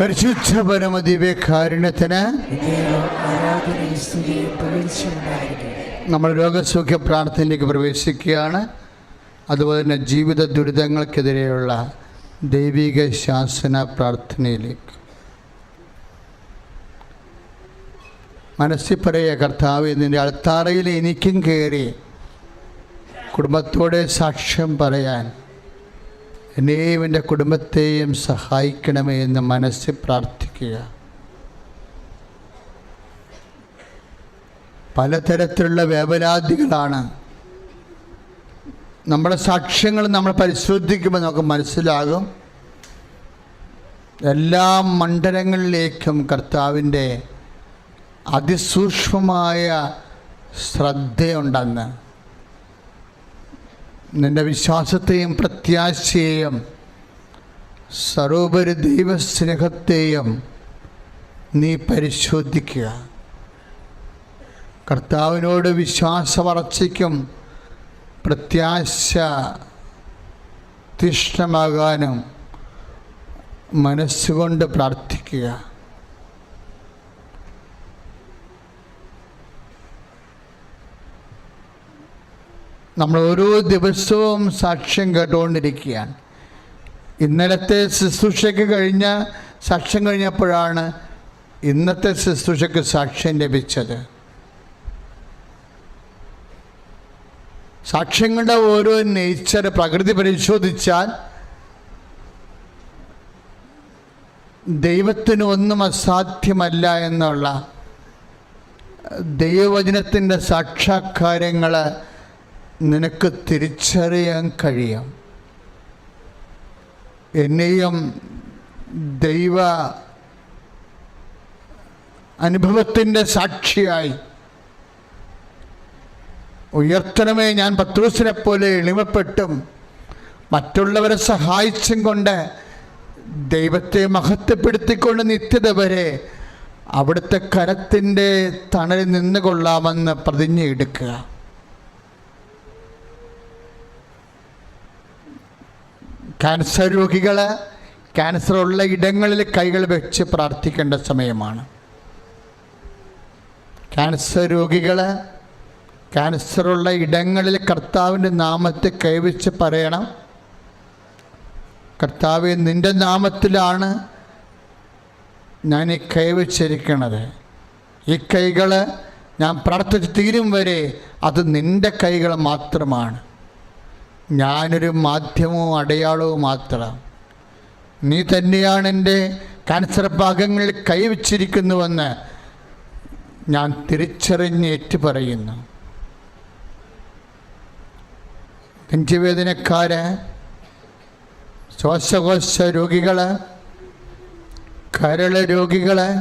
പരിശുദ്ധ സ്തുതിയും പുകഴ്ചയുണ്ടായിരിക്കട്ടെ നമ്മൾ രോഗസൗഖ്യ പ്രാർത്ഥനയിലേക്ക് പ്രവേശിക്കുകയാണ്. അതുപോലെ തന്നെ ജീവിത ദുരിതങ്ങൾക്കെതിരെയുള്ള ദൈവിക ശാസന പ്രാർത്ഥനയിലേക്ക്. മനസ്സിൽ പറയുക കർത്താവ് നിന്റെ അൾത്താറയിൽ എനിക്കും കയറി കുടുംബത്തോടെ സാക്ഷ്യം പറയാൻ എന്നെയും എന്റെ കുടുംബത്തെയും സഹായിക്കണമേ എന്ന് മനസ്സിൽ പ്രാർത്ഥിക്കുക. പലതരത്തിലുള്ള വേവലാതികളാണ്. നമ്മുടെ സാക്ഷ്യങ്ങൾ നമ്മൾ പരിശോധിക്കുമ്പോൾ നമുക്ക് മനസ്സിലാകും. എല്ലാ മണ്ഡലങ്ങളിലേക്കും കർത്താവിന്റെ അതിസൂക്ഷ്മമായ ശ്രദ്ധയുണ്ടെന്ന്. നിന്റെ വിശ്വാസത്തെയും പ്രത്യാശയെയും സർവോപരി ദൈവസ്നേഹത്തെയും നീ പരിശോധിക്കുക. കർത്താവിനോട് വിശ്വാസവളർച്ചയ്ക്കും പ്രത്യാശ തീഷ്ണമാകാനും മനസ്സുകൊണ്ട് പ്രാർത്ഥിക്കുക. നമ്മൾ ഓരോ ദിവസവും സാക്ഷ്യം കേട്ടുകൊണ്ടിരിക്കുകയാണ്. ഇന്നലത്തെ ശുശ്രൂഷയ്ക്ക് കഴിഞ്ഞ സാക്ഷ്യം കഴിഞ്ഞപ്പോഴാണ് ഇന്നത്തെ ശുശ്രൂഷയ്ക്ക് സാക്ഷ്യം ലഭിച്ചത്. സാക്ഷ്യങ്ങളുടെ ഓരോ നേച്ചർ പ്രകൃതി പരിശോധിച്ചാൽ ദൈവത്തിന് ഒന്നും അസാധ്യമല്ല എന്നുള്ള ദൈവവചനത്തിന്റെ സാക്ഷാത്കാരങ്ങൾ നിനക്ക് തിരിച്ചറിയാൻ കഴിയാം. എന്നെയും ദൈവ അനുഭവത്തിന്റെ സാക്ഷിയായി ഉയർത്തണമേ. ഞാൻ പത്രൂസിനെ പോലെ എളിമപ്പെട്ടും മറ്റുള്ളവരെ സഹായിച്ചും കൊണ്ട് ദൈവത്തെ മഹത്വപ്പെടുത്തിക്കൊണ്ട് നിത്യത വരെ അവിടുത്തെ കരത്തിന്റെ തണലിൽ നിന്നുകൊള്ളാമെന്ന് പ്രതിജ്ഞ എടുക്കുക ക്യാൻസർ രോഗികൾ ക്യാൻസർ ഉള്ള ഇടങ്ങളിൽ കൈകൾ വെച്ച് പ്രാർത്ഥിക്കേണ്ട സമയമാണ്. ക്യാൻസർ രോഗികൾ ക്യാൻസറുള്ള ഇടങ്ങളിൽ കർത്താവിന്റെ നാമത്തെ കൈവച്ച് പറയണം. കർത്താവ് നിന്റെ നാമത്തിലാണ് ഞാൻ ഈ കൈവച്ചിരിക്കണത് ഈ കൈകൾ ഞാൻ പ്രാർത്ഥിച്ച് തീരും വരെ അത് നിന്റെ കൈകൾ മാത്രമാണ്. ഞാനൊരു മാധ്യമവും അടയാളവും മാത്രം നീ തന്നെയാണ് എന്റെ ക്യാൻസർ ഭാഗങ്ങളിൽ കൈവച്ചിരിക്കുന്നുവെന്ന് ഞാൻ തിരിച്ചറിഞ്ഞ് ഏറ്റുപറയുന്നു. നെഞ്ചുവേദനക്കാര് ശ്വാസകോശ രോഗികൾ കരള രോഗികൾ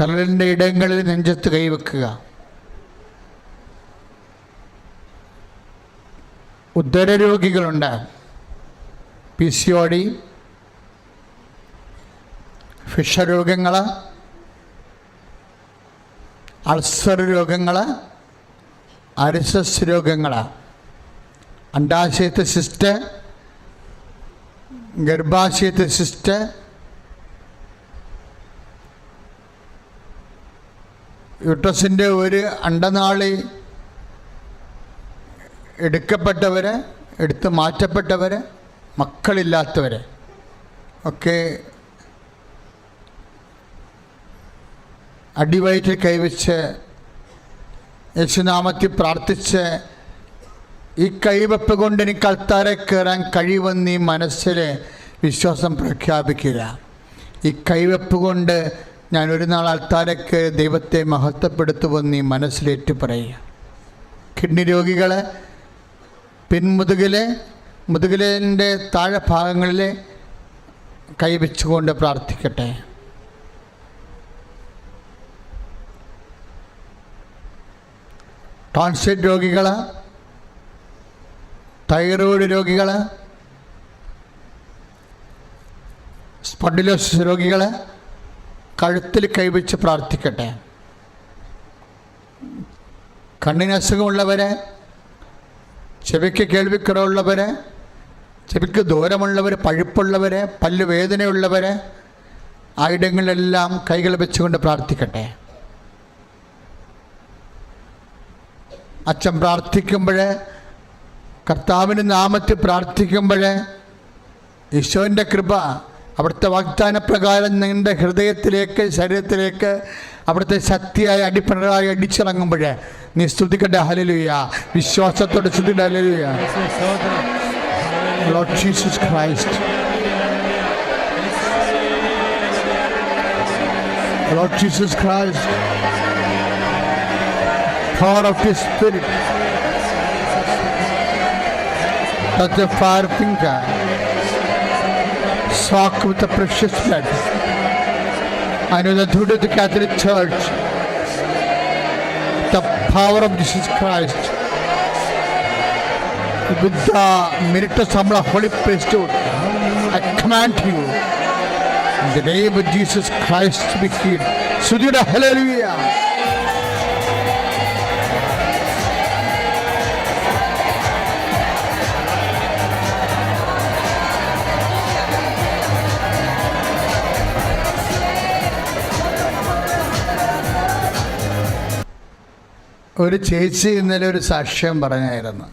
കരളിന്റെ ഇടങ്ങളിൽ നെഞ്ചത്ത് കൈവെക്കുക. ഉദര രോഗികളുണ്ട് പി സി ഒ ഡി ഫിഷ രോഗങ്ങൾ അൾസർ രോഗങ്ങൾ അരിസസ് രോഗങ്ങൾ അണ്ടാശയത്തെ സിസ്റ്റ് ഗർഭാശയത്തെ സിസ്റ്റ് യുട്ടസിന്റെ ഒരു അണ്ടനാളി എടുക്കപ്പെട്ടവർ എടുത്ത് മാറ്റപ്പെട്ടവർ മക്കളില്ലാത്തവർ ഒക്കെ അടിവയറ്റിൽ കൈവച്ച് യേശുനാമത്തിൽ പ്രാർത്ഥിച്ച് ഈ കൈവെപ്പ് കൊണ്ട് എനിക്ക് അൽത്താരെ കയറാൻ കഴിവെന്ന് ഈ മനസ്സിൽ വിശ്വാസം പ്രഖ്യാപിക്കുക. ഈ കൈവെപ്പ് കൊണ്ട് ഞാൻ ഒരു നാൾ അൾത്താരക്ക് ദൈവത്തെ മഹത്വപ്പെടുത്തുമെന്ന് ഈ മനസ്സിലേറ്റ് പറയുക കിഡ്നി രോഗികൾ പിൻമുതുകിലെ മുതുകിലിന്റെ താഴെ ഭാഗങ്ങളിൽ കൈവച്ചുകൊണ്ട് പ്രാർത്ഥിക്കട്ടെ. ടോൺസൈറ്റ് രോഗികൾ തൈറോയിഡ് രോഗികൾ സ്പൊണ്ടിലോസിസ് രോഗികൾ കഴുത്തിൽ കൈവച്ച് പ്രാർത്ഥിക്കട്ടെ. കണ്ണിന് അസുഖമുള്ളവർ ചെവിക്ക് കേൾവിക്കുറവുള്ളവർ ചെവിക്ക് ദൂരമുള്ളവർ പഴുപ്പുള്ളവർ പല്ല് വേദനയുള്ളവർ ആ ഇടങ്ങളിലെല്ലാം കൈകൾ വെച്ചുകൊണ്ട് പ്രാർത്ഥിക്കട്ടെ. അച്ഛൻ പ്രാർത്ഥിക്കുമ്പോൾ കർത്താവിന് നാമത്തിൽ പ്രാർത്ഥിക്കുമ്പോൾ ഈശോന്റെ കൃപ അവിടുത്തെ വാഗ്ദാന പ്രകാരം നിങ്ങളുടെ ഹൃദയത്തിലേക്ക് ശരീരത്തിലേക്ക് അവിടുത്തെ ശക്തിയായ അടിപ്പിണറായി അടിച്ചിറങ്ങുമ്പോൾ നീ സ്തുതിക്കട്ടെ ഹലലുയ വിശ്വാസത്തോടെ സ്തുതിക്കട്ടെ ഹലലുയ Lord Jesus Christ. Lord Jesus Christ. Power of His Spirit. Touch the fire finger. Soak with the precious blood. I know the truth of the Catholic Church. The power of Jesus Christ. with the merit of holy priesthood, I command you in the name of Jesus Christ to be healed. Sujita, hallelujah. ഒരു ചേച്ചി ഇന്നലെ ഒരു സാക്ഷ്യം പറഞ്ഞായിരുന്നു.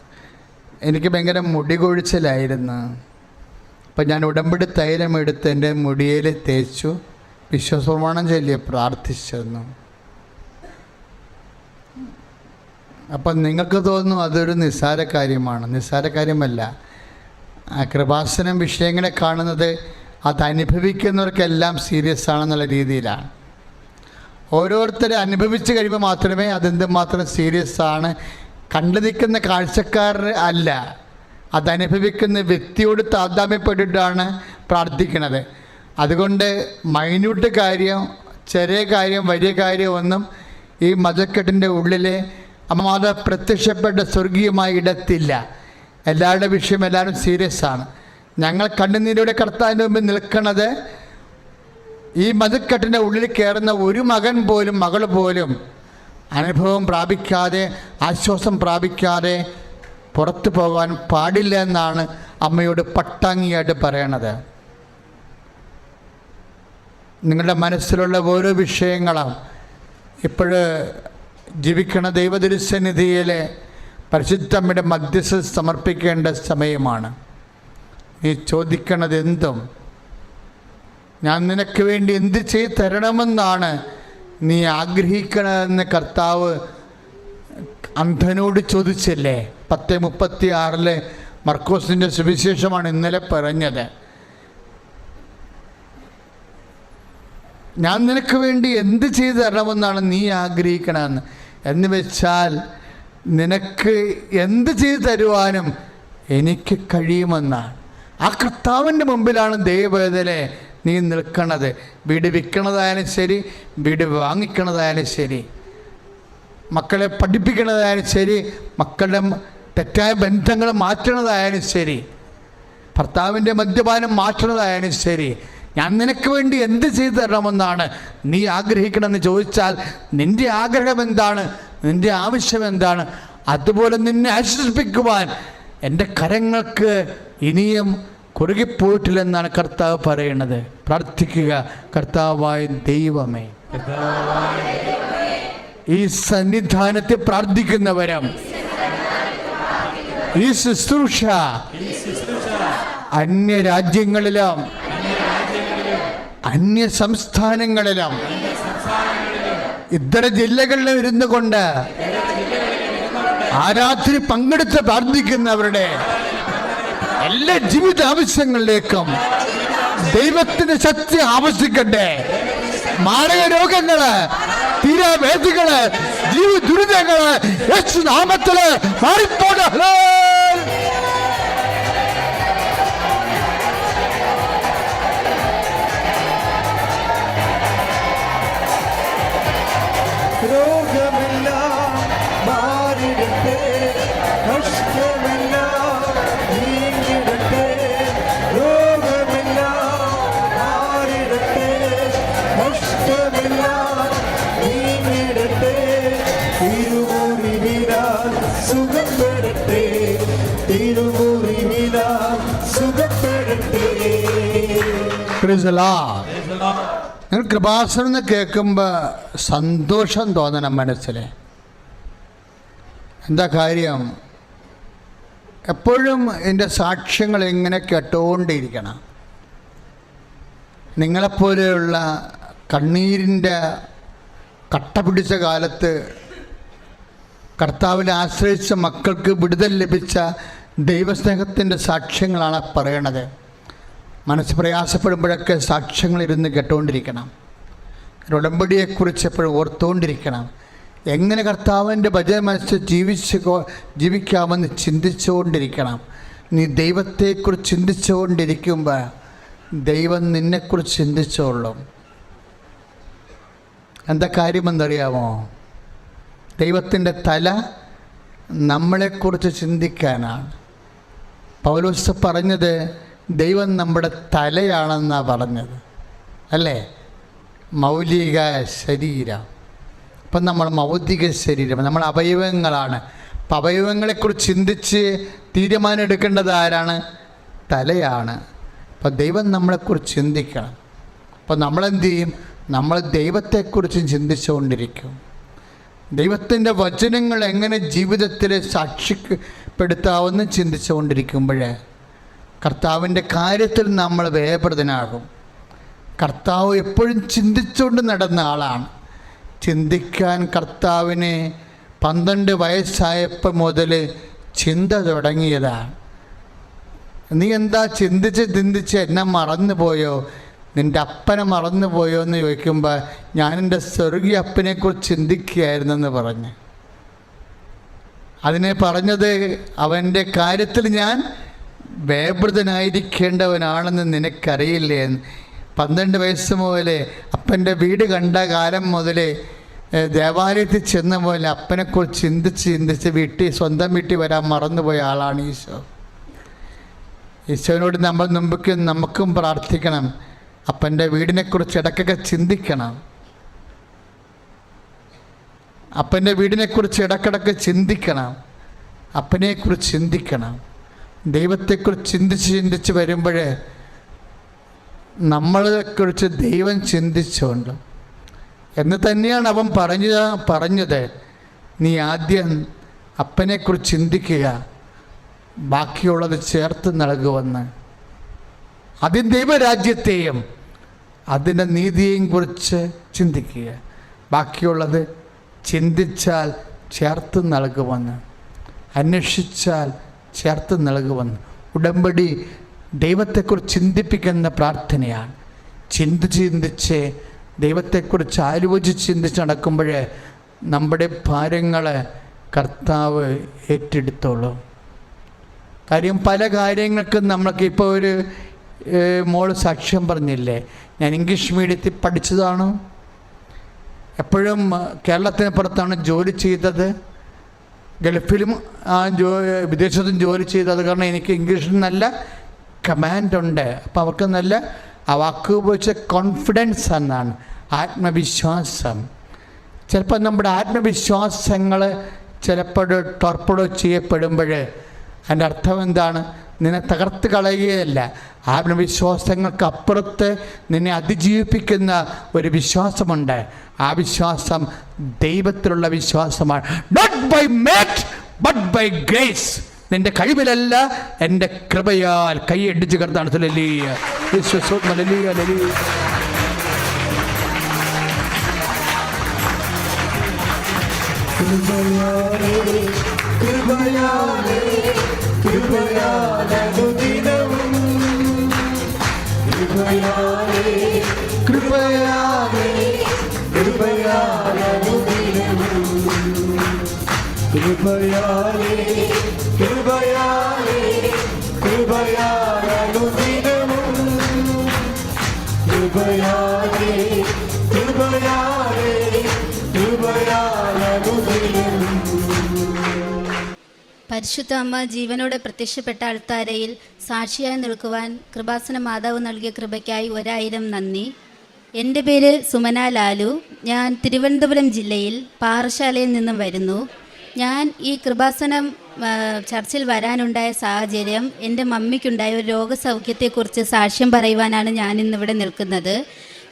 എനിക്ക് ഭയങ്കര മുടി കൊഴിച്ചിലായിരുന്നു. അപ്പം ഞാൻ ഉടമ്പടി തൈലം എടുത്ത് എന്റെ മുടിയിൽ തേച്ചു. വിശ്വപ്രമാണം ചൊല്ലി പ്രാർത്ഥിച്ചിരുന്നു അപ്പം നിങ്ങൾക്ക് തോന്നുന്നു അതൊരു നിസ്സാര കാര്യമാണ്. നിസ്സാര കാര്യമല്ല. കൃപാസനം വിഷയങ്ങളെ കാണുന്നത് അത് അനുഭവിക്കുന്നവർക്കെല്ലാം സീരിയസ് ആണെന്നുള്ള രീതിയിലാണ്. ഓരോരുത്തരെ അനുഭവിച്ച് കഴിയുമ്പോൾ മാത്രമേ അതെന്തുമാത്രം സീരിയസ് ആണ്. കണ്ടു നിൽക്കുന്ന കാഴ്ചക്കാർ അല്ല. അതനുഭവിക്കുന്ന വ്യക്തിയോട് താതാമ്യപ്പെട്ടിട്ടാണ് പ്രാർത്ഥിക്കുന്നത്. അതുകൊണ്ട് മൈന്യൂട്ട് കാര്യം ചെറിയ കാര്യം വലിയ കാര്യം ഒന്നും ഈ മതക്കെട്ടിന്റെ ഉള്ളിലെ അമ്മമാത പ്രത്യക്ഷപ്പെട്ട സ്വർഗീയമായി ഇടത്തില്ല. എല്ലാവരുടെ വിഷയം എല്ലാവരും സീരിയസ് ആണ്. ഞങ്ങൾ കണ്ണുനീരോടെ കർത്താവിന്റെ മുമ്പിൽ നിൽക്കുന്നത് ഈ മതിക്കെട്ടിന്റെ ഉള്ളിൽ കയറുന്ന ഒരു മകൻ പോലും മകൾ പോലും അനുഭവം പ്രാപിക്കാതെ ആശ്വാസം പ്രാപിക്കാതെ പുറത്തു പോകാൻ പാടില്ല എന്നാണ് അമ്മയോട് പട്ടാങ്ങിയായിട്ട് പറയണത്. നിങ്ങളുടെ മനസ്സിലുള്ള ഓരോ വിഷയങ്ങളും ഇപ്പോഴ് ജീവിക്കണ ദൈവദുരുസന്നിധിയിലെ പരിശുദ്ധമ്മയുടെ മധ്യസ്ഥ സമർപ്പിക്കേണ്ട സമയമാണ്. നീ ചോദിക്കണത് എന്തും ഞാൻ നിനക്ക് വേണ്ടി എന്ത് ചെയ്ത് തരണമെന്നാണ് നീ ആഗ്രഹിക്കണമെന്ന് കർത്താവ് അന്ധനോട് ചോദിച്ചല്ലേ? പത്ത് മുപ്പത്തി ആറിലെ മർക്കോസിന്റെ സുവിശേഷമാണ് ഇന്നലെ പറഞ്ഞത്. ഞാൻ നിനക്ക് വേണ്ടി എന്ത് ചെയ്തു തരണമെന്നാണ് നീ ആഗ്രഹിക്കണമെന്ന് എന്ന് വെച്ചാൽ നിനക്ക് എന്ത് ചെയ്തു തരുവാനും എനിക്ക് കഴിയുമെന്നാണ്. ആ കർത്താവിന്റെ മുമ്പിലാണ് ദൈവവേദനെ നീ നിൽക്കണത്. വീട് വിൽക്കണതായാലും ശരി വീട് വാങ്ങിക്കണതായാലും ശരി. മക്കളെ പഠിപ്പിക്കണതായാലും ശരി മക്കളുടെ തെറ്റായ ബന്ധങ്ങൾ മാറ്റണതായാലും ശരി. ഭർത്താവിന്റെ മദ്യപാനം മാറ്റണതായാലും ശരി. ഞാൻ നിനക്ക് വേണ്ടി എന്ത് ചെയ്തു തരണമെന്നാണ് നീ ആഗ്രഹിക്കണമെന്ന് ചോദിച്ചാൽ നിന്റെ ആഗ്രഹം എന്താണ്? നിന്റെ ആവശ്യം എന്താണ്? അതുപോലെ നിന്നെ ആശ്വസിപ്പിക്കുവാൻ എന്റെ കരങ്ങൾക്ക് ഇനിയും കുറുകിപ്പോയിട്ടില്ലെന്നാണ് കർത്താവ് പറയുന്നത് പ്രാർത്ഥിക്കുക കർത്താവായ ദൈവമേ ഈ സന്നിധാനത്തെ പ്രാർത്ഥിക്കുന്നവരും ഈ ശുശ്രൂഷ അന്യ രാജ്യങ്ങളിലും അന്യ സംസ്ഥാനങ്ങളിലും ഇതര ജില്ലകളിലും ഇരുന്നു കൊണ്ട് ആരാധന പങ്കെടുത്ത് പ്രാർത്ഥിക്കുന്നവരുടെ എല്ലാ ജീവിത ആവശ്യങ്ങളിലേക്കും ദൈവത്തിന് ശക്തി ആവശ്യിക്കട്ടെ. മാരക രോഗങ്ങൾ തീരാവേദികൾ ജീവ ദുരിതങ്ങൾ യേശു നാമത്തിൽ ഹലോ നിങ്ങൾ കൃപാസനം എന്ന് കേൾക്കുമ്പോൾ സന്തോഷം തോന്നണം മനസ്സിൽ എന്താ കാര്യം? എപ്പോഴും എന്റെ സാക്ഷ്യങ്ങൾ ഇങ്ങനെ കേട്ടുകൊണ്ടിരിക്കണം നിങ്ങളെപ്പോലെയുള്ള കണ്ണീരിന്റെ കട്ട പിടിച്ച കാലത്ത് കർത്താവിനെ ആശ്രയിച്ച മക്കൾക്ക് വിടുതൽ ലഭിച്ച ദൈവസ്നേഹത്തിന്റെ സാക്ഷ്യങ്ങളാണ് പറയണത്. മനസ്സ് പ്രയാസപ്പെടുമ്പോഴൊക്കെ സാക്ഷ്യങ്ങൾ ഇരുന്ന് കേട്ടുകൊണ്ടിരിക്കണം ഉടമ്പടിയെക്കുറിച്ച് എപ്പോഴും ഓർത്തുകൊണ്ടിരിക്കണം എങ്ങനെ കർത്താവിന്റെ ഭജന മനസ്സ് ജീവിച്ച് ജീവിക്കാമെന്ന് ചിന്തിച്ചുകൊണ്ടിരിക്കണം. നീ ദൈവത്തെക്കുറിച്ച് ചിന്തിച്ചുകൊണ്ടിരിക്കുമ്പോൾ ദൈവം നിന്നെക്കുറിച്ച് ചിന്തിച്ചോളും. എന്താ കാര്യമെന്നറിയാമോ? ദൈവത്തിന്റെ തല നമ്മളെക്കുറിച്ച് ചിന്തിക്കാനാണ്. പൗലോസ് പറഞ്ഞത് ദൈവം നമ്മുടെ തലയാണെന്നാണ് പറഞ്ഞത്. അല്ലേ? മൗലിക ശരീരം. അപ്പം നമ്മൾ മൗലിക ശരീരം നമ്മൾ അവയവങ്ങളാണ്. അപ്പം അവയവങ്ങളെക്കുറിച്ച് ചിന്തിച്ച് തീരുമാനം എടുക്കേണ്ടത് ആരാണ്? തലയാണ്. അപ്പം ദൈവം നമ്മളെക്കുറിച്ച് ചിന്തിക്കണം. അപ്പം നമ്മളെന്ത് ചെയ്യും? നമ്മൾ ദൈവത്തെക്കുറിച്ച് ചിന്തിച്ചുകൊണ്ടിരിക്കും. ദൈവത്തിന്റെ വചനങ്ങൾ എങ്ങനെ ജീവിതത്തിൽ സാക്ഷ്യപ്പെടുത്താമെന്ന് ചിന്തിച്ചുകൊണ്ടിരിക്കുമ്പോൾ കർത്താവിന്റെ കാര്യത്തിൽ നമ്മൾ വേപൃതനാകും കർത്താവ് എപ്പോഴും ചിന്തിച്ചുകൊണ്ട് നടന്ന ആളാണ്. ചിന്തിക്കാൻ കർത്താവിന് പന്ത്രണ്ട് വയസ്സായപ്പോൾ മുതൽ ചിന്ത തുടങ്ങിയതാണ്. നീ എന്താ ചിന്തിച്ച് ചിന്തിച്ച് എന്നെ മറന്നുപോയോ? നിന്റെ അപ്പനെ മറന്നുപോയോ എന്ന് ചോദിക്കുമ്പോൾ ഞാൻ എന്റെ സ്വർഗീയ അപ്പനെക്കുറിച്ച് ചിന്തിക്കുകയായിരുന്നെന്ന് പറഞ്ഞ്. അതിനെ പറഞ്ഞത് അവന്റെ കാര്യത്തിൽ ഞാൻ വേപൃതനായിരിക്കേണ്ടവനാണെന്ന് നിനക്കറിയില്ലേ? പന്ത്രണ്ട് വയസ്സ് മുതലേ അപ്പന്റെ വീട് കണ്ട കാലം മുതലേ ദേവാലയത്തിൽ ചെന്ന പോലെ അപ്പനെക്കുറിച്ച് ചിന്തിച്ച് ചിന്തിച്ച് വീട്ടിൽ സ്വന്തം വീട്ടിൽ വരാൻ മറന്നുപോയ ആളാണ് ഈശോ. ഈശോനോട് നമ്മൾ മുമ്പ് നമുക്കും പ്രാർത്ഥിക്കണം. അപ്പന്റെ വീടിനെക്കുറിച്ച് ഇടയ്ക്കൊക്കെ ചിന്തിക്കണം. അപ്പന്റെ വീടിനെക്കുറിച്ച് ഇടയ്ക്കിടയ്ക്ക് ചിന്തിക്കണം. അപ്പനെക്കുറിച്ച് ചിന്തിക്കണം. ദൈവത്തെക്കുറിച്ച് ചിന്തിച്ച് ചിന്തിച്ച് വരുമ്പോൾ നമ്മളെക്കുറിച്ച് ദൈവം ചിന്തിച്ചുകൊണ്ട്. എന്ന് തന്നെയാണ് അവൻ പറഞ്ഞ പറഞ്ഞത്. നീ ആദ്യം അപ്പനെക്കുറിച്ച് ചിന്തിക്കുക. ബാക്കിയുള്ളത് ചേർത്ത് നൽകുമെന്ന് അതിൻ ദൈവരാജ്യത്തെയും അതിന്റെ നീതിയെയും കുറിച്ച് ചിന്തിക്കുക. ബാക്കിയുള്ളത് ചിന്തിച്ചാൽ ചേർത്ത് നൽകുമെന്ന്. അന്വേഷിച്ചാൽ ചേർത്ത് നൽകുമെന്ന് ഉടമ്പടി ദൈവത്തെക്കുറിച്ച് ചിന്തിപ്പിക്കുന്ന പ്രാർത്ഥനയാണ്. ചിന്തിച്ച് ചിന്തിച്ച് ദൈവത്തെക്കുറിച്ച് ആലോചിച്ച് ചിന്തിച്ച് നടക്കുമ്പോൾ നമ്മുടെ ഭാരങ്ങളെ കർത്താവ് ഏറ്റെടുത്തോളും. കാര്യം പല കാര്യങ്ങൾക്കും നമ്മൾക്ക് ഇപ്പോൾ ഒരു മോൾ സാക്ഷ്യം പറഞ്ഞില്ലേ? ഞാൻ ഇംഗ്ലീഷ് മീഡിയത്തിൽ പഠിച്ചതാണ്? എപ്പോഴും കേരളത്തിന് പുറത്താണ് ജോലി ചെയ്തത്. ഗൾഫിലും ആ ജോ വിദേശത്തും ജോലി ചെയ്തത് കാരണം എനിക്ക് ഇംഗ്ലീഷിൽ നല്ല കമാൻഡ് ഉണ്ട്. അപ്പോൾ അവർക്ക് നല്ല ആ വാക്ക് ഉപയോഗിച്ച കോൺഫിഡൻസ് എന്നാണ് ആത്മവിശ്വാസം. ചിലപ്പോൾ നമ്മുടെ ആത്മവിശ്വാസങ്ങൾ ചിലപ്പോൾ ടോർപ്പഡോ ചെയ്യപ്പെടുമ്പോൾ അതിന്റെ അർത്ഥം എന്താണ്? നിന്നെ തകർത്ത് കളയുകയല്ല. ആത്മവിശ്വാസങ്ങൾക്ക് അപ്പുറത്ത് നിന്നെ അതിജീവിപ്പിക്കുന്ന ഒരു വിശ്വാസമുണ്ട്. ആ വിശ്വാസം ദൈവത്തിലുള്ള വിശ്വാസമാണ്. Not by might but by grace നിന്റെ കഴിവിലല്ല എന്റെ കൃപയാൽ കൈയടിച്ച് ലലിയ കൃപയാലേ കൃപയാലേ. അനുദിനവും കൃപയാലേ കൃപയാലേ കൃപയാലേ അനുദിനവും കൃപയാലേ കൃപയാലേ കൃപയാലേ അനുദിനവും കൃപയാലേ കൃപയാലേ കൃപയാലേ അനുദിനവും പരിശുദ്ധ അമ്മ ജീവനോടെ പ്രത്യക്ഷപ്പെട്ട അൾത്താരയിൽ സാക്ഷിയായി നിൽക്കുവാൻ കൃപാസന മാതാവ് നൽകിയ കൃപയ്ക്കായി ഒരായിരം നന്ദി. എന്റെ പേര് സുമന ലാലു. ഞാൻ തിരുവനന്തപുരം ജില്ലയിൽ പാറശാലയിൽ നിന്നും വരുന്നു. ഞാൻ ഈ കൃപാസനം ചർച്ചിൽ വരാനുണ്ടായ സാഹചര്യം എന്റെ മമ്മിക്കുണ്ടായ ഒരു രോഗസൗഖ്യത്തെക്കുറിച്ച് സാക്ഷ്യം പറയുവാനാണ് ഞാൻ ഇന്നിവിടെ നിൽക്കുന്നത്.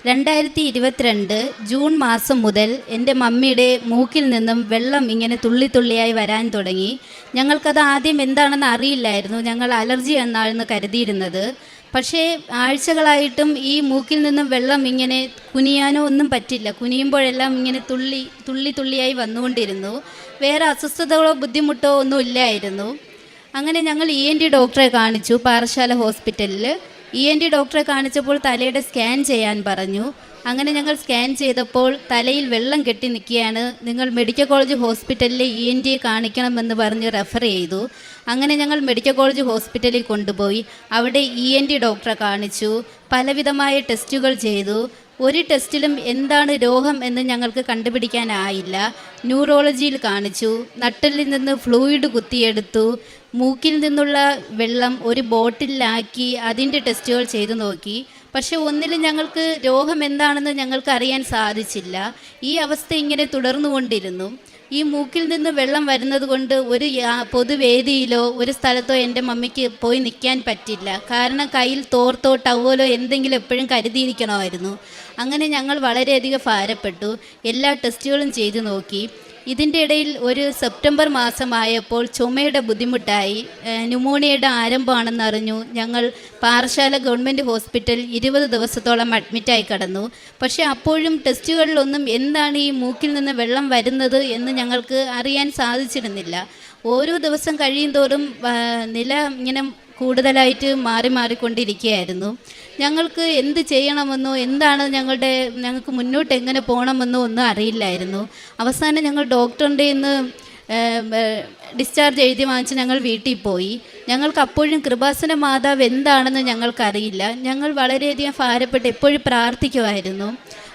രണ്ടായിരത്തി ഇരുപത്തിരണ്ട് ജൂൺ മാസം മുതൽ എന്റെ മമ്മിയുടെ മൂക്കിൽ നിന്നും വെള്ളം ഇങ്ങനെ തുള്ളി തുള്ളിയായി വരാൻ തുടങ്ങി. ഞങ്ങൾക്കത് ആദ്യം എന്താണെന്ന് അറിയില്ലായിരുന്നു. ഞങ്ങൾ അലർജി എന്നാണെന്ന് കരുതിയിരുന്നത്. പക്ഷേ ആഴ്ചകളായിട്ടും ഈ മൂക്കിൽ നിന്നും വെള്ളം ഇങ്ങനെ കുനിയാനോ ഒന്നും പറ്റില്ല. കുനിയുമ്പോഴെല്ലാം ഇങ്ങനെ തുള്ളി തുള്ളി തുള്ളിയായി വന്നുകൊണ്ടിരുന്നു. വേറെ അസ്വസ്ഥതകളോ ബുദ്ധിമുട്ടോ ഒന്നും ഇല്ലായിരുന്നു. അങ്ങനെ ഞങ്ങൾ ഇ എൻ ഡി ഡോക്ടറെ കാണിച്ചു പാറശാല ഹോസ്പിറ്റലിൽ ഇ എൻ ടി ഡോക്ടറെ കാണിച്ചപ്പോൾ തലയുടെ സ്കാൻ ചെയ്യാൻ പറഞ്ഞു. അങ്ങനെ ഞങ്ങൾ സ്കാൻ ചെയ്തപ്പോൾ തലയിൽ വെള്ളം കെട്ടി നിൽക്കുകയാണ്. നിങ്ങൾ മെഡിക്കൽ കോളേജ് ഹോസ്പിറ്റലിലെ ഇ എൻ ടിയെ കാണിക്കണമെന്ന് പറഞ്ഞ് റെഫർ ചെയ്തു. അങ്ങനെ ഞങ്ങൾ മെഡിക്കൽ കോളേജ് ഹോസ്പിറ്റലിൽ കൊണ്ടുപോയി. അവിടെ ഇ എൻ ടി ഡോക്ടറെ കാണിച്ചു. പലവിധമായ ടെസ്റ്റുകൾ ചെയ്തു. ഒരു ടെസ്റ്റിലും എന്താണ് രോഗം എന്ന് ഞങ്ങൾക്ക് കണ്ടുപിടിക്കാനായില്ല. ന്യൂറോളജിയിൽ കാണിച്ചു. നട്ടലിൽ നിന്ന് ഫ്ലൂയിഡ് കുത്തിയെടുത്തു. മൂക്കിൽ നിന്നുള്ള വെള്ളം ഒരു ബോട്ടിലാക്കി അതിന്റെ ടെസ്റ്റുകൾ ചെയ്തു നോക്കി. പക്ഷെ ഒന്നിലും ഞങ്ങൾക്ക് രോഗം എന്താണെന്ന് ഞങ്ങൾക്ക് അറിയാൻ സാധിച്ചില്ല. ഈ അവസ്ഥ ഇങ്ങനെ തുടർന്നുകൊണ്ടിരുന്നു. ഈ മൂക്കിൽ നിന്ന് വെള്ളം വരുന്നത് കൊണ്ട് ഒരു പൊതുവേദിയിലോ ഒരു സ്ഥലത്തോ എന്റെ മമ്മിക്ക് പോയി നിൽക്കാൻ പറ്റില്ല. കാരണം കയ്യിൽ തോർത്തോ ടവലോ എന്തെങ്കിലും എപ്പോഴും കരുതിയിരിക്കണമായിരുന്നു. അങ്ങനെ ഞങ്ങൾ വളരെയധികം ഭാരപ്പെട്ടു. എല്ലാ ടെസ്റ്റുകളും ചെയ്തു നോക്കി. ഇതിന്റെ ഇടയിൽ ഒരു സെപ്റ്റംബർ മാസമായപ്പോൾ ചുമയുടെ ബുദ്ധിമുട്ടായി ന്യൂമോണിയയുടെ ആരംഭമാണെന്ന് അറിഞ്ഞു. ഞങ്ങൾ പാറശാല ഗവൺമെന്റ് ഹോസ്പിറ്റൽ ഇരുപത് ദിവസത്തോളം അഡ്മിറ്റായി കടന്നു. പക്ഷേ അപ്പോഴും ടെസ്റ്റുകളിലൊന്നും എന്താണ് ഈ മൂക്കിൽ നിന്ന് വെള്ളം വരുന്നത് എന്ന് ഞങ്ങൾക്ക് അറിയാൻ സാധിച്ചിരുന്നില്ല. ഓരോ ദിവസം കഴിയും തോറും നില ഇങ്ങനെ കൂടുതലായിട്ട് മാറി മാറിക്കൊണ്ടിരിക്കുകയായിരുന്നു. ഞങ്ങൾക്ക് എന്ത് ചെയ്യണമെന്നോ എന്താണ് ഞങ്ങളുടെ ഞങ്ങൾക്ക് മുന്നോട്ട് എങ്ങനെ പോകണമെന്നോ ഒന്നും അറിയില്ലായിരുന്നു. അവസാനം ഞങ്ങൾ ഡോക്ടറിന്റെ ഇന്ന് ഡിസ്ചാർജ് എഴുതി വാങ്ങിച്ച് ഞങ്ങൾ വീട്ടിൽ പോയി. ഞങ്ങൾക്ക് അപ്പോഴും കൃപാസന മാതാവ് എന്താണെന്ന് ഞങ്ങൾക്കറിയില്ല. ഞങ്ങൾ വളരെയധികം ഭാരപ്പെട്ട് എപ്പോഴും പ്രാർത്ഥിക്കുമായിരുന്നു.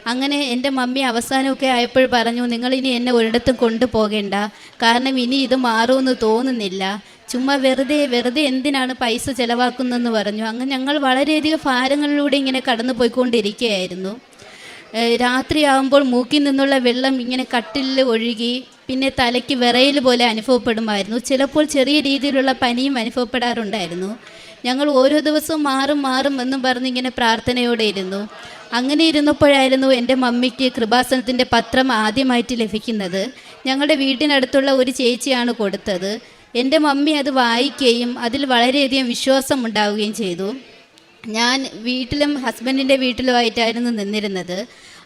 അങ്ങനെ എന്റെ മമ്മി അവസാനമൊക്കെ ആയപ്പോൾ പറഞ്ഞു നിങ്ങളിനി എന്നെ ഒരിടത്തും കൊണ്ടുപോകേണ്ട. കാരണം ഇനി ഇത് മാറുമെന്ന് തോന്നുന്നില്ല. ചുമ്മാ വെറുതെ വെറുതെ എന്തിനാണ് പൈസ ചിലവാക്കുന്നതെന്ന് പറഞ്ഞു. അങ്ങനെ ഞങ്ങൾ വളരെയധികം ഭാരങ്ങളിലൂടെ ഇങ്ങനെ കടന്നു പോയിക്കൊണ്ടിരിക്കുകയായിരുന്നു രാത്രിയാകുമ്പോൾ മൂക്കിൽ നിന്നുള്ള വെള്ളം ഇങ്ങനെ കട്ടിലിൽ ഒഴുകി പിന്നെ തലയ്ക്ക് വിറയൽ പോലെ അനുഭവപ്പെടുമായിരുന്നു. ചിലപ്പോൾ ചെറിയ രീതിയിലുള്ള പനിയും അനുഭവപ്പെടാറുണ്ടായിരുന്നു. ഞങ്ങൾ ഓരോ ദിവസവും മാറും മാറും എന്നും പറഞ്ഞ് ഇങ്ങനെ പ്രാർത്ഥനയോടെ ഇരുന്നു. അങ്ങനെ ഇരുന്നപ്പോഴായിരുന്നു എന്റെ മമ്മിക്ക് കൃപാസനത്തിന്റെ പത്രം ആദ്യമായിട്ട് ലഭിക്കുന്നത്. ഞങ്ങളുടെ വീട്ടിനടുത്തുള്ള ഒരു ചേച്ചിയാണ് കൊടുത്തത്. എന്റെ മമ്മി അത് വായിക്കുകയും അതിൽ വളരെയധികം വിശ്വാസം ഉണ്ടാവുകയും ചെയ്തു. ഞാൻ വീട്ടിലും ഹസ്ബൻഡിന്റെ വീട്ടിലുമായിട്ടായിരുന്നു നിന്നിരുന്നത്.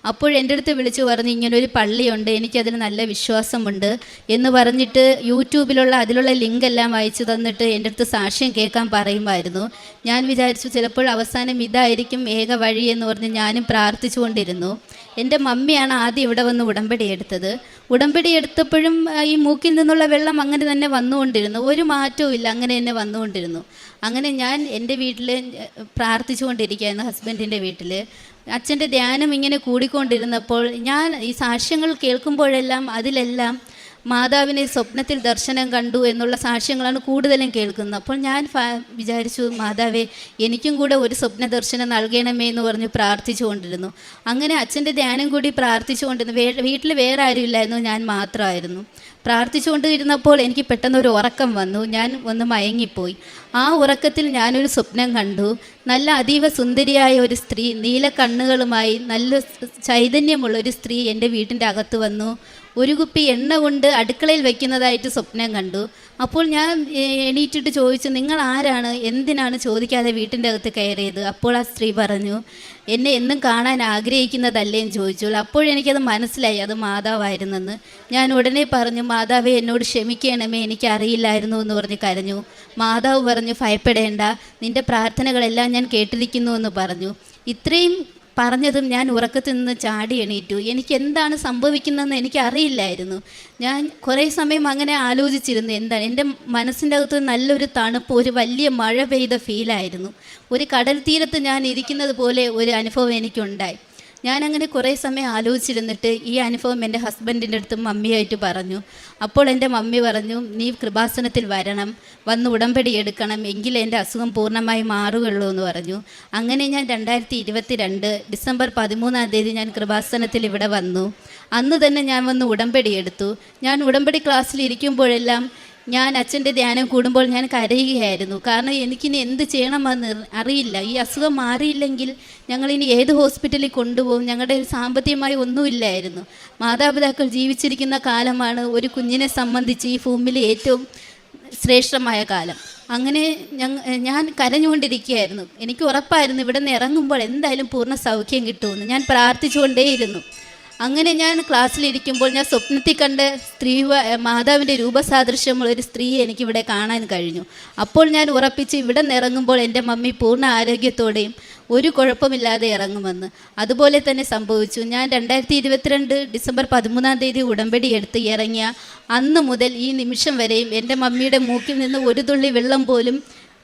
അപ്പോൾ എന്റെ അടുത്ത് വിളിച്ചു പറഞ്ഞു ഇങ്ങനൊരു പള്ളിയുണ്ട് എനിക്കതിൽ നല്ല വിശ്വാസമുണ്ട് എന്ന് പറഞ്ഞിട്ട് യൂട്യൂബിലുള്ള അതിലുള്ള ലിങ്ക് എല്ലാം തന്നിട്ട് എന്റെ അടുത്ത് സാക്ഷ്യം കേൾക്കാൻ പറയുമായിരുന്നു. ഞാൻ വിചാരിച്ചു ചിലപ്പോൾ അവസാനം ഇതായിരിക്കും ഏക വഴി എന്ന് പറഞ്ഞ് ഞാനും പ്രാർത്ഥിച്ചുകൊണ്ടിരുന്നു. എന്റെ മമ്മിയാണ് ആദ്യം ഇവിടെ വന്ന് ഉടമ്പടി എടുത്തത്. ഉടമ്പടി എടുത്തപ്പോഴും ഈ മൂക്കിൽ നിന്നുള്ള വെള്ളം അങ്ങനെ തന്നെ വന്നുകൊണ്ടിരുന്നു. ഒരു മാറ്റവും ഇല്ല അങ്ങനെ തന്നെ വന്നുകൊണ്ടിരുന്നു. അങ്ങനെ ഞാൻ എന്റെ വീട്ടിൽ പ്രാർത്ഥിച്ചുകൊണ്ടിരിക്കുകയായിരുന്നു ഹസ്ബൻഡിന്റെ വീട്ടിൽ. അച്ഛന്റെ ധ്യാനം ഇങ്ങനെ കൂടിക്കൊണ്ടിരുന്നപ്പോൾ ഞാൻ ഈ സാക്ഷ്യങ്ങൾ കേൾക്കുമ്പോഴെല്ലാം അതിലെല്ലാം മാതാവിനെ സ്വപ്നത്തിൽ ദർശനം കണ്ടു എന്നുള്ള സാക്ഷ്യങ്ങളാണ് കൂടുതലും കേൾക്കുന്നത്. അപ്പോൾ ഞാൻ വിചാരിച്ചു മാതാവേ എനിക്കും കൂടെ ഒരു സ്വപ്ന ദർശനം നൽകണമേ എന്ന് പറഞ്ഞ് പ്രാർത്ഥിച്ചുകൊണ്ടിരുന്നു അങ്ങനെ അച്ഛന്റെ ധ്യാനം കൂടി പ്രാർത്ഥിച്ചുകൊണ്ടിരുന്നു വേ വീട്ടിൽ വേറെ ആരും ഇല്ലായിരുന്നു ഞാൻ മാത്രമായിരുന്നു. പ്രാർത്ഥിച്ചുകൊണ്ടിരുന്നപ്പോൾ എനിക്ക് പെട്ടെന്ന് ഒരു ഉറക്കം വന്നു. ഞാൻ ഒന്ന് മയങ്ങിപ്പോയി. ആ ഉറക്കത്തിൽ ഞാനൊരു സ്വപ്നം കണ്ടു. നല്ല അതീവ സുന്ദരിയായ ഒരു സ്ത്രീ നീല കണ്ണുകളുമായി നല്ല ചൈതന്യമുള്ള ഒരു സ്ത്രീ എന്റെ വീട്ടിന്റെ അകത്ത് വന്നു. ഒരു കുപ്പി എണ്ണ കൊണ്ട് അടുക്കളയിൽ വെക്കുന്നതായിട്ട് സ്വപ്നം കണ്ടു. അപ്പോൾ ഞാൻ എണീറ്റിട്ട് ചോദിച്ചു നിങ്ങൾ ആരാണ്? എന്തിനാണ് ചോദിക്കാതെ വീട്ടിന്റെ അകത്ത് കയറിയത്? അപ്പോൾ ആ സ്ത്രീ പറഞ്ഞു എന്നെ എന്നും കാണാൻ ആഗ്രഹിക്കുന്നതല്ലേ എന്ന് ചോദിച്ചു അപ്പോഴെനിക്കത് മനസ്സിലായി അത് മാതാവായിരുന്നെന്ന്. ഞാൻ ഉടനെ പറഞ്ഞു മാതാവെ എന്നോട് ക്ഷമിക്കണമേ എനിക്കറിയില്ലായിരുന്നു എന്ന് പറഞ്ഞ് കരഞ്ഞു. മാതാവ് പറഞ്ഞു ഭയപ്പെടേണ്ട നിന്റെ പ്രാർത്ഥനകളെല്ലാം ഞാൻ കേട്ടിരിക്കുന്നു എന്ന് പറഞ്ഞു. ഇത്രയും പറഞ്ഞതും ഞാൻ ഉറക്കത്തിൽ നിന്ന് ചാടി എണീറ്റു. എനിക്ക് എന്താണ് സംഭവിക്കുന്നതെന്ന് എനിക്ക് അറിയില്ലായിരുന്നു ഞാൻ കുറേ സമയം അങ്ങനെ ആലോചിച്ചിരുന്നു എന്താണ്? എന്റെ മനസ്സിന്റെ അകത്ത് നല്ലൊരു തണുപ്പ് ഒരു വലിയ മഴ പെയ്ത ഫീലായിരുന്നു ഒരു കടൽ തീരത്ത് ഞാൻ ഇരിക്കുന്നത് പോലെ ഒരു അനുഭവം എനിക്കുണ്ടായി. ഞാനങ്ങനെ കുറേ സമയം ആലോചിച്ചിരുന്നിട്ട് ഈ അനുഭവം എന്റെ ഹസ്ബൻഡിന്റെ അടുത്തും മമ്മിയായിട്ട് പറഞ്ഞു. അപ്പോൾ എന്റെ മമ്മി പറഞ്ഞു നീ കൃപാസനത്തിൽ വരണം വന്ന് ഉടമ്പടി എടുക്കണം എങ്കിലേ എന്റെ അസുഖം പൂർണമായി മാറുകയുള്ളൂ എന്ന് പറഞ്ഞു. അങ്ങനെ ഞാൻ രണ്ടായിരത്തി ഇരുപത്തി രണ്ട് ഡിസംബർ പതിമൂന്നാം തീയതി ഞാൻ കൃപാസനത്തിൽ ഇവിടെ വന്നു. അന്ന് തന്നെ ഞാൻ വന്ന് ഉടമ്പടി എടുത്തു. ഞാൻ ഉടമ്പടി ക്ലാസ്സിൽ ഇരിക്കുമ്പോഴെല്ലാം ഞാൻ അച്ഛന്റെ ധ്യാനം കൂടുമ്പോൾ ഞാൻ കരയുകയായിരുന്നു. കാരണം എനിക്കിനി എന്ത് ചെയ്യണമെന്ന് അറിയില്ല. ഈ അസുഖം മാറിയില്ലെങ്കിൽ ഞങ്ങളിനി ഏത് ഹോസ്പിറ്റലിൽ കൊണ്ടുപോകും? ഞങ്ങളുടെ സാമ്പത്തികമായി ഒന്നുമില്ലായിരുന്നു മാതാപിതാക്കൾ ജീവിച്ചിരിക്കുന്ന കാലമാണ് ഒരു കുഞ്ഞിനെ സംബന്ധിച്ച് ഈ ഭൂമിയിൽ ഏറ്റവും ശ്രേഷ്ഠമായ കാലം. അങ്ങനെ ഞാൻ കരഞ്ഞുകൊണ്ടിരിക്കുകയായിരുന്നു. എനിക്ക് ഉറപ്പായിരുന്നു ഇവിടെ നിന്ന് ഇറങ്ങുമ്പോൾ എന്തായാലും പൂർണ സൗഖ്യം കിട്ടുമെന്ന്. ഞാൻ പ്രാർത്ഥിച്ചുകൊണ്ടേയിരുന്നു. അങ്ങനെ ഞാൻ ക്ലാസ്സിലിരിക്കുമ്പോൾ ഞാൻ സ്വപ്നത്തിൽ കണ്ട് സ്ത്രീ മാതാവിന്റെ രൂപസാദൃശ്യമുള്ള ഒരു സ്ത്രീയെ എനിക്കിവിടെ കാണാൻ കഴിഞ്ഞു. അപ്പോൾ ഞാൻ ഉറപ്പിച്ച് ഇവിടെ നിന്ന് ഇറങ്ങുമ്പോൾ എന്റെ മമ്മി പൂർണ ആരോഗ്യത്തോടെയും ഒരു കുഴപ്പമില്ലാതെ ഇറങ്ങുമെന്ന്. അതുപോലെ തന്നെ സംഭവിച്ചു. ഞാൻ രണ്ടായിരത്തി ഇരുപത്തിരണ്ട് ഡിസംബർ പതിമൂന്നാം തീയതി ഉടമ്പടി എടുത്ത് ഇറങ്ങിയ അന്ന് മുതൽ ഈ നിമിഷം വരെയും എന്റെ മമ്മിയുടെ മൂക്കിൽ നിന്ന് ഒരു തുള്ളി വെള്ളം പോലും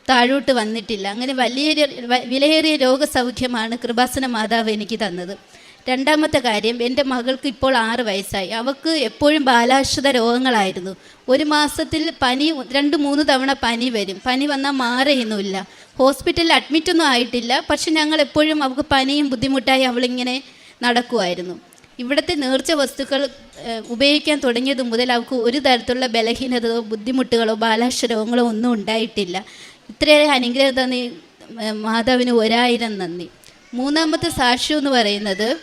താഴോട്ട് വന്നിട്ടില്ല. അങ്ങനെ വലിയ വിലയേറിയ രോഗസൗഖ്യമാണ് കൃപാസന മാതാവ് എനിക്ക് തന്നത്. രണ്ടാമത്തെ കാര്യം എന്റെ മകൾക്ക് ഇപ്പോൾ ആറ് വയസ്സായി. അവൾക്ക് എപ്പോഴും ബാലാശ്രിത രോഗങ്ങളായിരുന്നു. ഒരു മാസത്തിൽ പനി രണ്ട് മൂന്ന് തവണ പനി വരും. പനി വന്നാൽ മാറുകയൊന്നുമില്ല ഹോസ്പിറ്റലിൽ അഡ്മിറ്റൊന്നും ആയിട്ടില്ല. പക്ഷെ ഞങ്ങൾ എപ്പോഴും അവൾക്ക് പനിയും ബുദ്ധിമുട്ടായി അവളിങ്ങനെ നടക്കുമായിരുന്നു. ഇവിടുത്തെ നേർച്ച വസ്തുക്കൾ ഉപയോഗിക്കാൻ തുടങ്ങിയത് മുതൽ അവൾക്ക് ഒരു തരത്തിലുള്ള ബലഹീനതയോ ബുദ്ധിമുട്ടുകളോ ബാലാശ്ര രോഗങ്ങളോ ഒന്നും ഉണ്ടായിട്ടില്ല. ഇത്രയേറെ അനുഗ്രഹം തന്നെ മാതാവിന് ഒരായിരം നന്ദി. മൂന്നാമത്തെ സാക്ഷ്യം എന്ന് പറയുന്നത്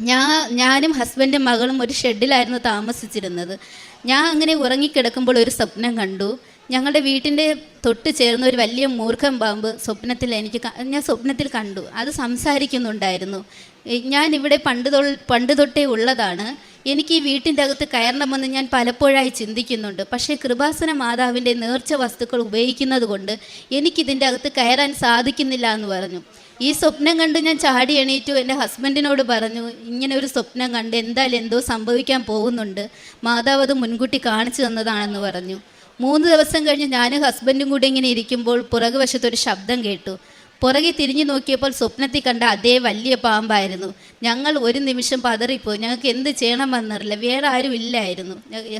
ഞാൻ ഞാനും ഹസ്ബൻഡും മകളും ഒരു ഷെഡിലായിരുന്നു താമസിച്ചിരുന്നത്. ഞാൻ അങ്ങനെ ഉറങ്ങിക്കിടക്കുമ്പോൾ ഒരു സ്വപ്നം കണ്ടു. ഞങ്ങളുടെ വീട്ടിന്റെ തൊട്ട് ചേർന്ന ഒരു വലിയ മൂർഖം പാമ്പ് സ്വപ്നത്തിൽ എനിക്ക് ഞാൻ സ്വപ്നത്തിൽ കണ്ടു. അത് സംസാരിക്കുന്നുണ്ടായിരുന്നു. ഞാൻ ഇവിടെ പണ്ട് പണ്ട് തൊട്ടേ ഉള്ളതാണ്. എനിക്ക് ഈ വീട്ടിന്റെ അകത്ത് കയറണമെന്ന് ഞാൻ പലപ്പോഴായി ചിന്തിക്കുന്നുണ്ട്. പക്ഷേ കൃപാസന മാതാവിന്റെ നേർച്ച വസ്തുക്കൾ ഉപയോഗിക്കുന്നത് കൊണ്ട് എനിക്കിതിന്റെ അകത്ത് കയറാൻ സാധിക്കുന്നില്ല എന്ന് പറഞ്ഞു. ഈ സ്വപ്നം കണ്ട് ഞാൻ ചാടി എണീറ്റു. എന്റെ ഹസ്ബൻഡിനോട് പറഞ്ഞു ഇങ്ങനെ ഒരു സ്വപ്നം കണ്ട് എന്തായാലും എന്തോ സംഭവിക്കാൻ പോകുന്നുണ്ട്. മാതാവ് അത് മുൻകൂട്ടി കാണിച്ചു തന്നതാണെന്ന് പറഞ്ഞു. മൂന്ന് ദിവസം കഴിഞ്ഞ് ഞാനും ഹസ്ബൻഡും കൂടി ഇങ്ങനെ ഇരിക്കുമ്പോൾ പുറകുവശത്തൊരു ശബ്ദം കേട്ടു. പുറകെ തിരിഞ്ഞു നോക്കിയപ്പോൾ സ്വപ്നത്തിൽ കണ്ട അതേ വലിയ പാമ്പായിരുന്നു. ഞങ്ങൾ ഒരു നിമിഷം പതറിപ്പോയി. ഞങ്ങൾക്ക് എന്ത് ചെയ്യണം ചെയ്യണമെന്നറിയില്ല വേറെ ആരും ഇല്ലായിരുന്നു.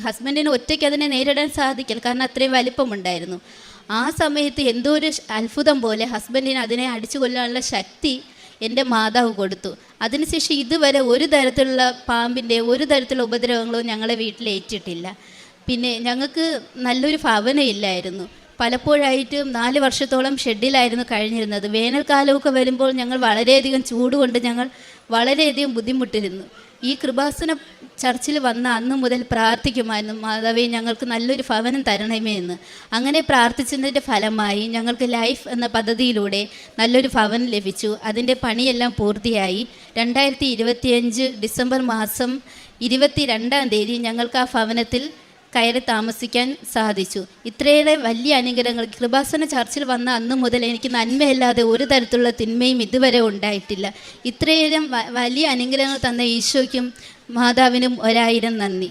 ഹസ്ബൻഡിന് ഒറ്റയ്ക്ക് അതിനെ നേരിടാൻ സാധിക്കില്ല. കാരണം അത്രയും വലിപ്പമുണ്ടായിരുന്നു. ആ സമയത്ത് എന്തോ ഒരു അത്ഭുതം പോലെ ഹസ്ബൻഡിന് അതിനെ അടിച്ചു കൊല്ലാനുള്ള ശക്തി എന്റെ മാതാവ് കൊടുത്തു. അതിനുശേഷം ഇതുവരെ ഒരു തരത്തിലുള്ള പാമ്പിന്റെ ഒരു തരത്തിലുള്ള ഉപദ്രവങ്ങളും ഞങ്ങളെ വീട്ടിൽ ഏറ്റിട്ടില്ല. പിന്നെ ഞങ്ങൾക്ക് നല്ലൊരു ഭവനമില്ലായിരുന്നു. പലപ്പോഴായിട്ട് നാല് വർഷത്തോളം ഷെഡിലായിരുന്നു കഴിഞ്ഞിരുന്നത്. വേനൽക്കാലമൊക്കെ വരുമ്പോൾ ഞങ്ങൾ വളരെയധികം ചൂട് കൊണ്ട് ഞങ്ങൾ വളരെയധികം ബുദ്ധിമുട്ടിരുന്നു. ഈ കൃപാസന ചർച്ചിൽ വന്ന അന്ന് മുതൽ പ്രാർത്ഥിക്കുമായിരുന്നു. മാതാവേ ഞങ്ങൾക്ക് നല്ലൊരു ഭവനം തരണമേ എന്ന്. അങ്ങനെ പ്രാർത്ഥിച്ചതിന്റെ ഫലമായി ഞങ്ങൾക്ക് ലൈഫ് എന്ന പദ്ധതിയിലൂടെ നല്ലൊരു ഭവനം ലഭിച്ചു. അതിന്റെ പണിയെല്ലാം പൂർത്തിയായി. രണ്ടായിരത്തി ഡിസംബർ മാസം ഇരുപത്തി രണ്ടാം തീയതി ഞങ്ങൾക്ക് ആ ഭവനത്തിൽ കയറി താമസിക്കാൻ സാധിച്ചു. ഇത്രയേറെ വലിയ അനുഗ്രഹങ്ങൾ. കൃപാസന ചർച്ചിൽ വന്ന അന്ന് മുതൽ എനിക്ക് നന്മയല്ലാതെ ഒരു തരത്തിലുള്ള തിന്മയും ഇതുവരെ ഉണ്ടായിട്ടില്ല. ഇത്രയേറെ വലിയ അനുഗ്രഹങ്ങൾ തന്ന ഈശോയ്ക്കും മാതാവിനും ഒരായിരം നന്ദി.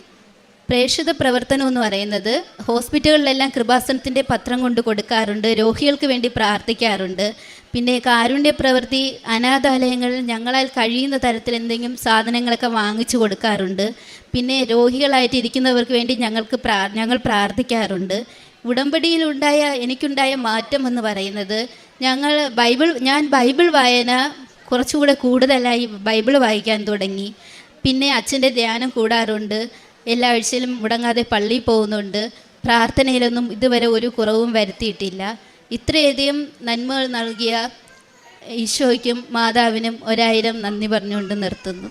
പ്രേക്ഷിത പ്രവർത്തനം എന്ന് പറയുന്നത് ഹോസ്പിറ്റലുകളിലെല്ലാം കൃപാസനത്തിന്റെ പത്രം കൊണ്ട് കൊടുക്കാറുണ്ട് രോഗികൾക്ക് വേണ്ടി പ്രാർത്ഥിക്കാറുണ്ട്. പിന്നെ കാരുണ്യ പ്രവൃത്തി അനാഥാലയങ്ങളിൽ ഞങ്ങളാൽ കഴിയുന്ന തരത്തിൽ എന്തെങ്കിലും സാധനങ്ങളൊക്കെ വാങ്ങിച്ചു കൊടുക്കാറുണ്ട്. പിന്നെ രോഗികളായിട്ട് ഇരിക്കുന്നവർക്ക് വേണ്ടി ഞങ്ങൾക്ക് പ്രാ ഞങ്ങൾ പ്രാർത്ഥിക്കാറുണ്ട്. ഉടമ്പടിയിലുണ്ടായ എനിക്കുണ്ടായ മാറ്റം എന്ന് പറയുന്നത് ഞങ്ങൾ ബൈബിൾ ഞാൻ ബൈബിൾ വായന കുറച്ചുകൂടെ കൂടുതലായി ബൈബിൾ വായിക്കാൻ തുടങ്ങി. പിന്നെ അച്ഛന്റെ ധ്യാനം കൂടാറുണ്ട് എല്ലാ ആഴ്ചയിലും മുടങ്ങാതെ പള്ളിയിൽ പോകുന്നുണ്ട്. പ്രാർത്ഥനയിലൊന്നും ഇതുവരെ ഒരു കുറവും വരുത്തിയിട്ടില്ല. ഇത്രയധികം നന്മകൾ നൽകിയ ഈശോയ്ക്കും മാതാവിനും ഒരായിരം നന്ദി പറഞ്ഞുകൊണ്ട് നിർത്തുന്നു.